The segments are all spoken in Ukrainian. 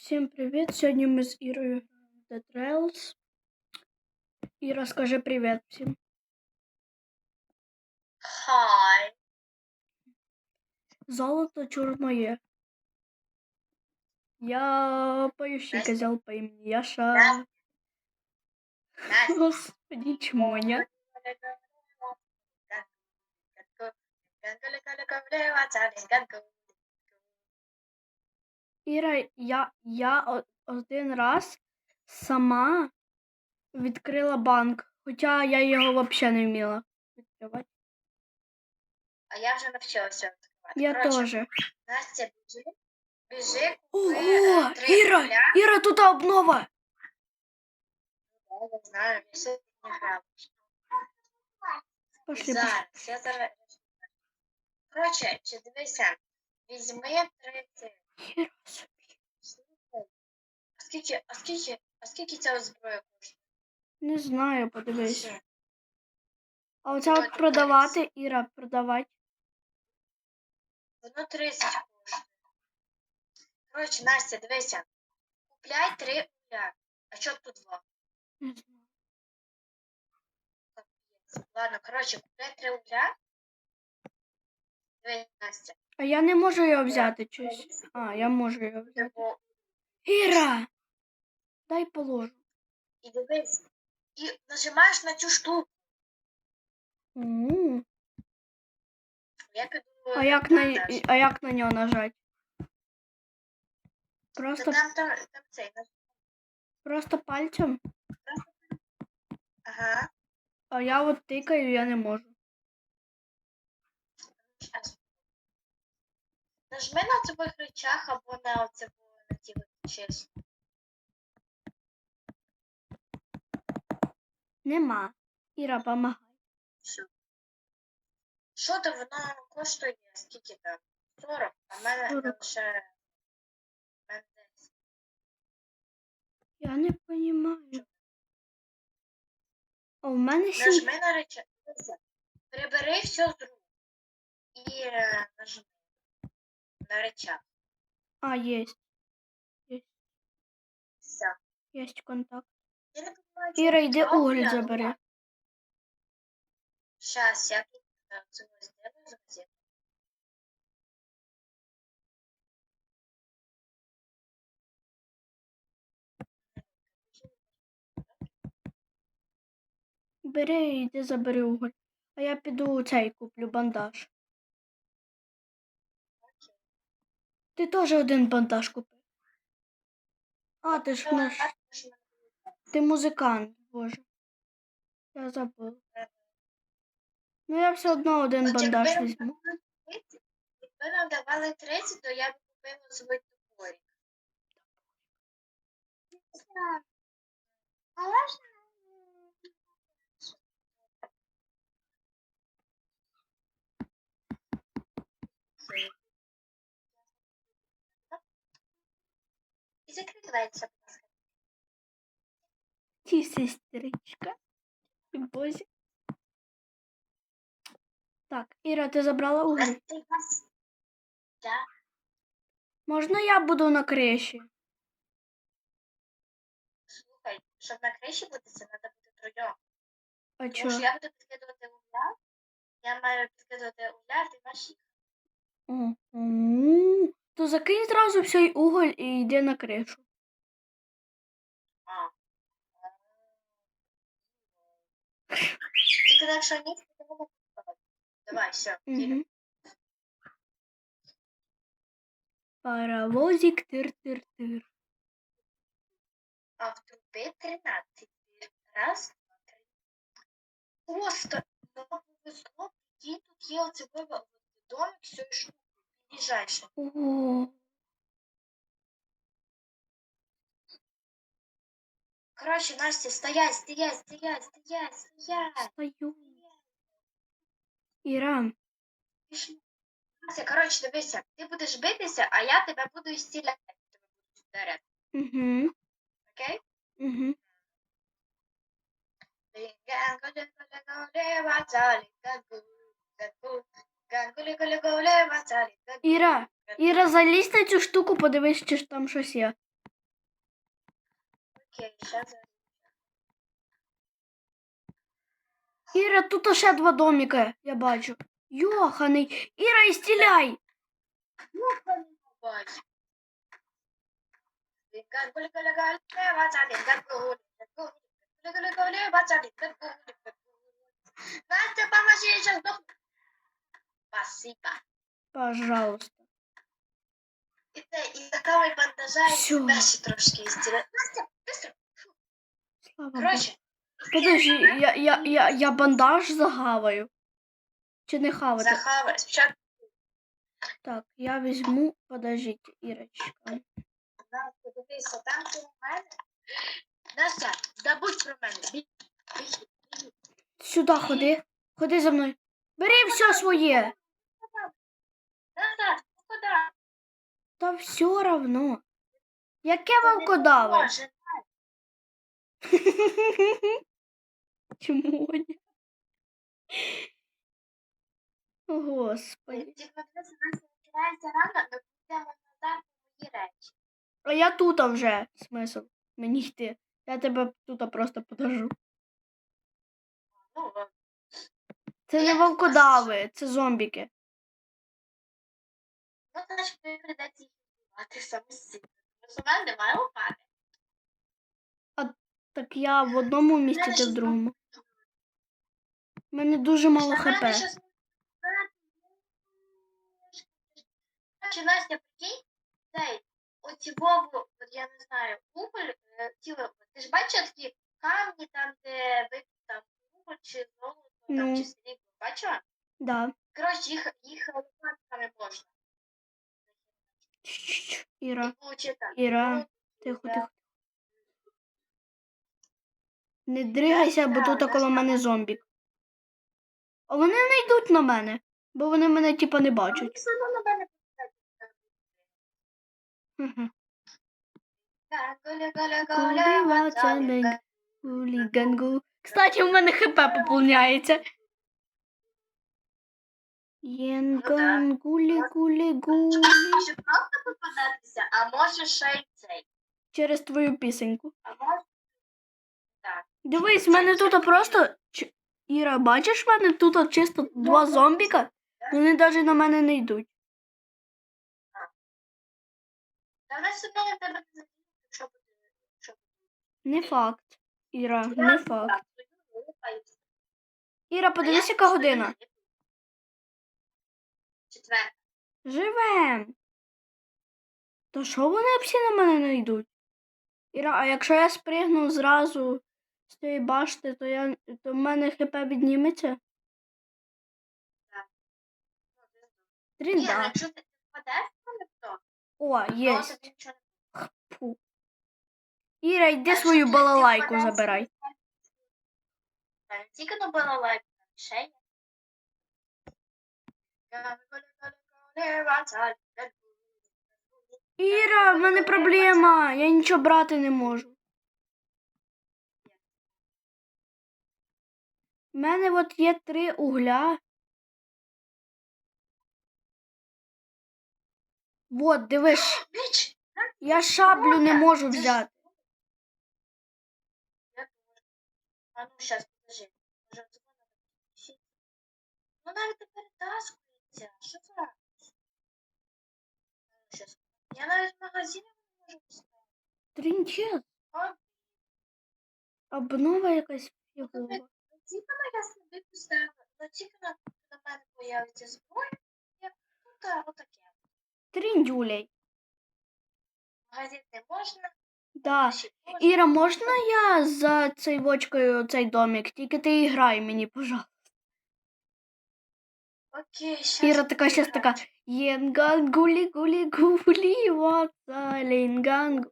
Всім привіт! Сьогодні ми з Ірою граємо в Dead Trails. Іра, скажи привіт всім. Хай. Золото чур моє. Я поющий Настя. козел по імені Яша. Настя. Настя. Господи, чмоня. Іра, я я один раз сама відкрила банк, хоча я його взагалі не вміла відкривати. А я вже навчилася відкривати. Я Короче, теж. Настя біжи, біжи, купи, Ого! Е, три Іра! рубля. Іра, тут обнова! Я не знаю, я не грав. Зараз, я зараз. Коротше, дивися, візьми 30 Хіра собі. А скільки, а скільки, а скільки ця зброя коштує? Не знаю, подивись. А оця от Давайте продавати, Іра, продавати. Воно 30 коштує. Коротше, Настя, дивися. Купляй три уля. А чого тут два? Ладно, коротше, купляй три уля. Дивись, Настя. А я не можу його взяти щось. А, я можу його взяти. Іра! Дай положу. і дивись. І нажимаєш на цю штуку. Я піду. А як на, а як на нього нажати? Та Просто, там, там, там цей. наж- просто пальцем? Ага. А я от тикаю, я не можу. Щас. Нажми на цих речах або на оце на ті чесно. Нема. Іра, помагай. Що? Що то воно коштує? Скільки там? 40, а в мене 40. лише. мене 10. Я не розумію. А в мене сім. Нажми на речі. Прибери все з рук. І е, нажми на речах. А, є. Все. Є контакт. Іра, йди уголь забери. Щас, я тут цього зроблю завжди. Бери і йди забери уголь. А я піду цей куплю бандаж. Ти теж один бандаж купи. А, ти ж наш. Ти музикант, боже. Я забула. Ну я все одно один От бандаж якби візьму. Якби нам давали 30, то я б купила свій топорик. Але ж І закривається. Ті сестричка. Бозі. Так, Іра, ти забрала уголь? Да. Можна я буду на криші? Слухай, щоб на криші бути, це треба бути троєм. А Тому чо? що я буду підкидувати угля, я маю підкидувати угля, а ти маєш їх. М. То закинь зразу всій уголь і йди на кришу. А. Тільки так, що ні, то не можна підкидати. Давай, все. Угу. Паровозик тир-тир-тир. А в трубі 13. Раз, два, три. Просто нам повезло, який тут є оце вибор. Домик з цією штукою. Ближайше. Ого. Коротше, Настя, стоять, стоять, стоять, стоять, стоять. Стою. Іра, Пішли. Настя, коротше, дивися, ти будеш битися, а я тебе буду стіляти. Тебе буду вдаряти. угу, Окей? угу. Іра, Іра, залізь на цю штуку, подивись, чи ж там щось є. Окей, сейчас Іра, тут ще два домики, я бачу. Йоханий. Іра, і стріляй! бачу. Лінкан, гулі, гулі, гулі, бача, лінкан, гулі, гулі, гулі, гулі, гулі, бача, лінкан, гулі, гулі. Настя, поможи, я сейчас сдохну. Спасибо. Пожалуйста. І це, і такого бандажа, і Всё. тебе трошки істіля. Настя, быстро. Слава Богу. Подожди, я, я, я, я бандаж загаваю. Чи не хавати? захавай. Спочатку Так, я візьму, подождіть, Ірочка. Настя, дивися, там коло мене. Настя, забудь про мене. Біг, біг, біг. Сюди ходи. Ходи за мною. Бери все своє. Назад, ну куди? Та все равно. Яке вовкодаве? Чому? Господи. А я тут вже. Смисл. Мені йти. Я тебе тут просто подожу. Ну, Це не вовкодави, це зомбіки. Значить, тобі прийдеться їх вбивати самостійно. Тому що мене немає лопати. Так я в одному місці, ти в другому. У мене дуже мало хп. Короче, Настя, прикинь, цей, оці Вову, от я не знаю, куполь, е, тіло, ти ж бачила такі камні там, де ви там куполь чи золото, Ну. там, чи срібло, бачила? Да. Коротше, їх, їх лопатками можна. Іра. Іра, ну, тихо, тихо. Не дригайся, бо тут я коло мене знаю. зомбік. А вони не йдуть на мене, бо вони мене типа не бачать. Гулігангу. Кстати, у мене хп поповняється. Єнган, гулі, гулі, гулі. Може просто попадатися, а може ще й цей. Через твою пісеньку. А може Дивись, в мене тут просто. Ч- Іра, бачиш, в мене тут чисто два зомбіка. Вони навіть на мене не йдуть. Та вона одно на тебе не закинуть, якщо буде. Не факт. Іра, не факт. так. Іра, подивись, яка година. Четверта. Живем. То що вони всі на мене не йдуть? Іра, а якщо я спригну зразу з тієї башти, то я то в мене хп підніметься? Ти. Ні, Трінда. якщо ти впадеш, то не то. О, то є. тобі нічого не Фу. Іра, йди Якщо свою ти- ти балалайку впадеш, забирай. Не тільки на балалайку, там ще є. Іра, в мене проблема. Я нічого брати не можу. У мене от є три угля. Вот, дивись, Біч! я шаблю не можу взяти. А ну, сейчас, подожди. Може, вона ще- Ну, навіть перетаскується. Що це? Ну, щас. Я навіть в магазині не можу поставити. Трінчет. А, Обнова якась ну, фігова. тобі- ну, тільки на я собі поставила. Ну, тільки на, на мене появиться зброя, я ну, та, отаке. Тріндюлей. В Магазин не можна. Да. Іра, можна я за цей вочкою цей домик? Тільки ти і грай мені, пожалуйста. Окей, щас. Іра така щас така. Єнган гулі гулі гулі ваца лінган.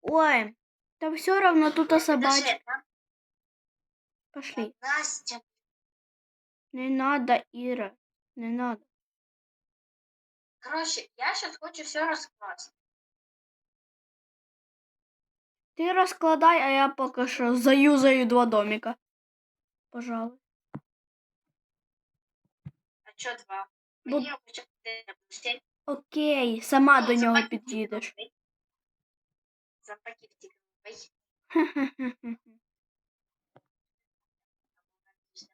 Ой, та все равно тут собачка. Подожди, нам Пошли. Настя. Не надо, Іра. Не надо. Короче, я сейчас хочу все раскласть. Ти розкладай, а я поки що заюзаю два домика. Пожалуй. Чё два? Бо- Мені хоча б. Окей, сама Ну, до нього під'їдеш. вихід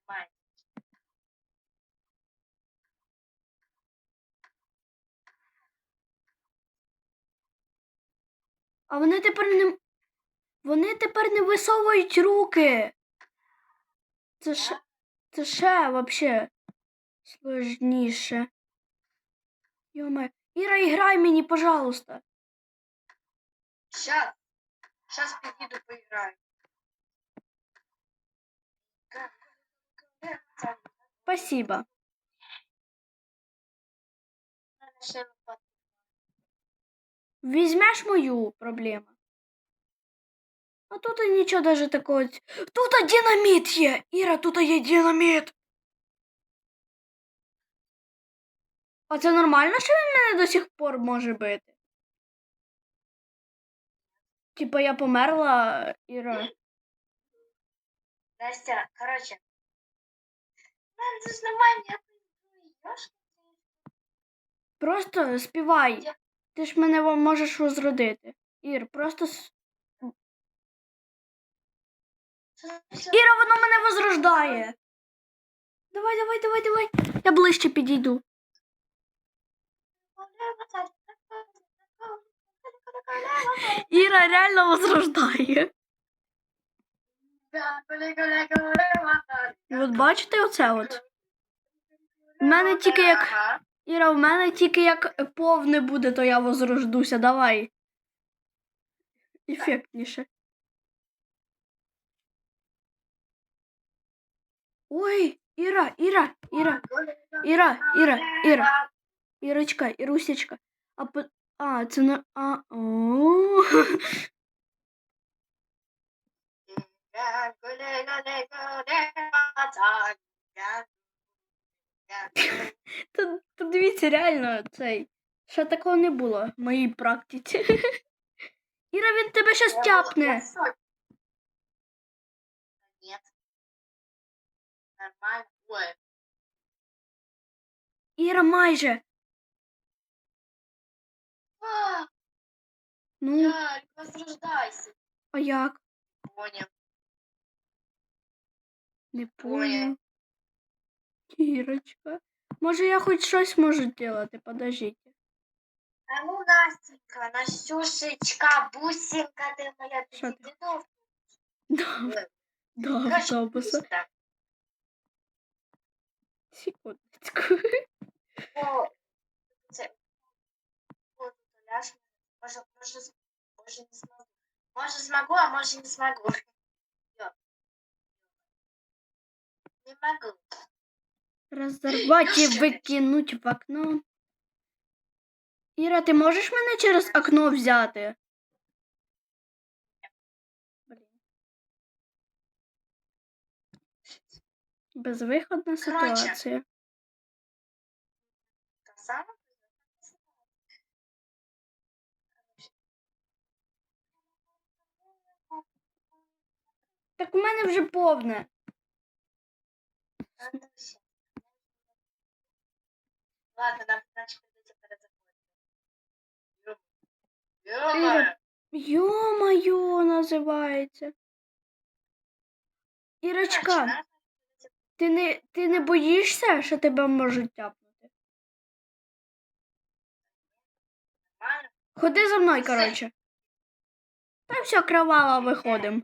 немає. А вони тепер не. Вони тепер не висовують руки. Це ще, це ще вообще сложніше. Йоме. Іра, іграй мені, пожалуйста. Щас. Щас підійду поіграю. Спасибо. Візьмеш мою проблему. А тут нічого даже такого. Тут динаміт є! Іра, тут є динаміт. А це нормально, що він мене до сих пор може бити? Типа я померла, Іра. Настя, короче. Мен, немає ніякої Йошки. Просто співай. Ти ж мене можеш возродити. Ір, просто. Іра, воно мене возрождає. Давай, давай, давай, давай. Я ближче підійду. Іра реально возрождає. І от бачите оце от? У мене тільки як. Іра, в мене тільки як повне буде, то я возрождуся. Давай. Ефектніше. Ой, Іра, Іра, Іра, Іра, Іра, Іра. Ірочка, Ірусечка. А, по... а це на. А, о. Та, подивіться, реально цей. Ще такого не було в моїй практиці. Іра, він тебе щас тяпне. Нет. Нормально. Іра майже. А, Ну, Ярик, возрождайся. а як? Понял. Не понял. Ірочка. Може я хоч щось можу делати, подождіть. А ну, Настенька, Настюшечка, бусинка ты моя, ты Що ти? иди до До, Короче, автобуса. Секундочку. О, О, тут ляж. Може, може, з- може не смогу. Може змогу, а може не смогу. Не могу. Разорвать і ти? викинуть в окно. Іра, ти можеш мене через окно взяти? Безвиходна ситуація. Та сама? Так у мене вже повне. Ладно, нам значит придется перезаходить. Іра, Йо-моє, називається. Ірочка, ти не, ти не боїшся, що тебе можуть тяпнути? Ходи за мною, коротше. Та все, кроваво виходимо.